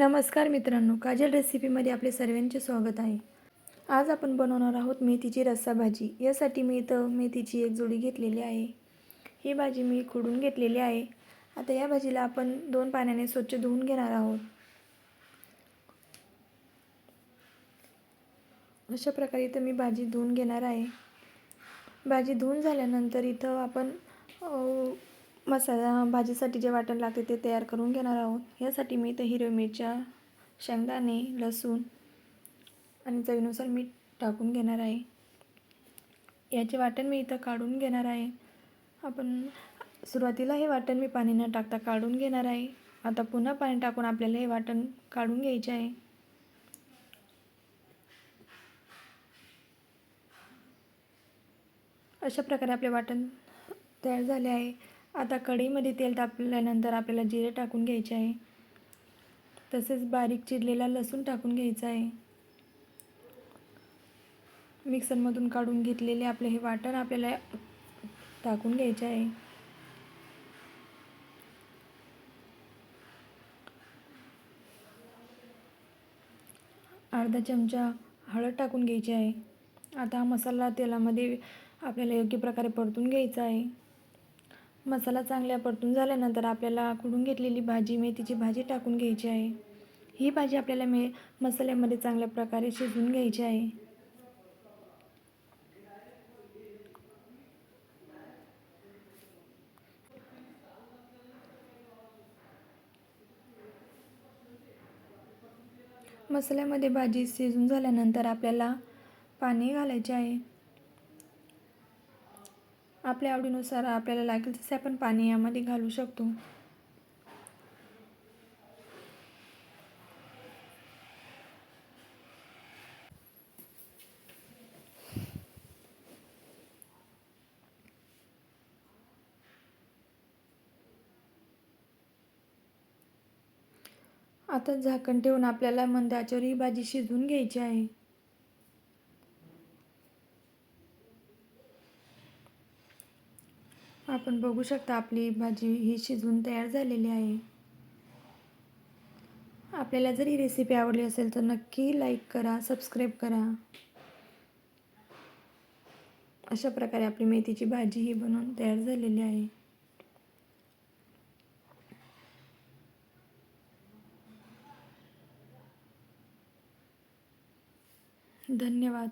नमस्कार मित्रांनो काजल रेसिपीमध्ये आपले सर्वांचे स्वागत आहे. आज आपण बनवणार आहोत मेथीची रस्सा भाजी. यासाठी मी इथं मेथीची एक जोडी घेतलेली आहे. ही भाजी मी खुडून घेतलेली आहे. आता या भाजीला आपण दोन पाण्याने स्वच्छ धुवून घेणार आहोत. अशा प्रकारे इथं मी भाजी धुवून घेणार आहे. भाजी धुवून झाल्यानंतर इथं आपण मसाला भाजीसाठी जे वाटण लागते ते तयार करून घेणार आहोत. यासाठी मी इथं हिरव्या मिरच्या शेंगदाणे लसूण आणि चवीनुसार मीठ टाकून घेणार आहे. याचे वाटण मी इथं काढून घेणार आहे. आपण सुरुवातीला हे वाटण मी पाणी न टाकता काढून घेणार आहे. आता पुन्हा पाणी टाकून आपल्याला हे वाटण काढून घ्यायचे आहे. अशा प्रकारे आपले वाटण तयार झाले आहे. आता कढईमध्ये तेल तापल्यानंतर आपल्याला जिरे टाकून घ्यायचे आहे. तसेच बारीक चिरलेला लसूण टाकून घ्यायचा आहे. मिक्सरमधून काढून घेतलेले आपले हे वाटण आपल्याला टाकून घ्यायचे आहे. अर्धा चमचा हळद टाकून घ्यायची आहे. आता हा मसाला तेलामध्ये आपल्याला योग्य प्रकारे परतून घ्यायचा आहे. मसाला चांगल्या परतून झाल्यानंतर आपल्याला कुडून घेतलेली भाजी मेथीची भाजी टाकून घ्यायची आहे. ही भाजी आपल्याला मे मसाल्यामध्ये चांगल्या प्रकारे शिजवून घ्यायची आहे. मसाल्यामध्ये भाजी शिजून झाल्यानंतर आपल्याला पाणी घालायचे आहे. आपल्या आवडीनुसार आपल्याला लागेल तसे आपण पाणी यामध्ये घालू शकतो. आता झाकण ठेवून आपल्याला मंदाच्यावर ही भाजी शिजवून घ्यायची आहे. आपण बघू शकता आपली भाजी ही शिजवून तयार झालेली आहे. आपल्याला जर ही रेसिपी आवडली असेल तर नक्की लाईक करा सबस्क्राईब करा. अशा प्रकारे आपली मेथीची भाजी ही बनवून तयार झालेली आहे. धन्यवाद.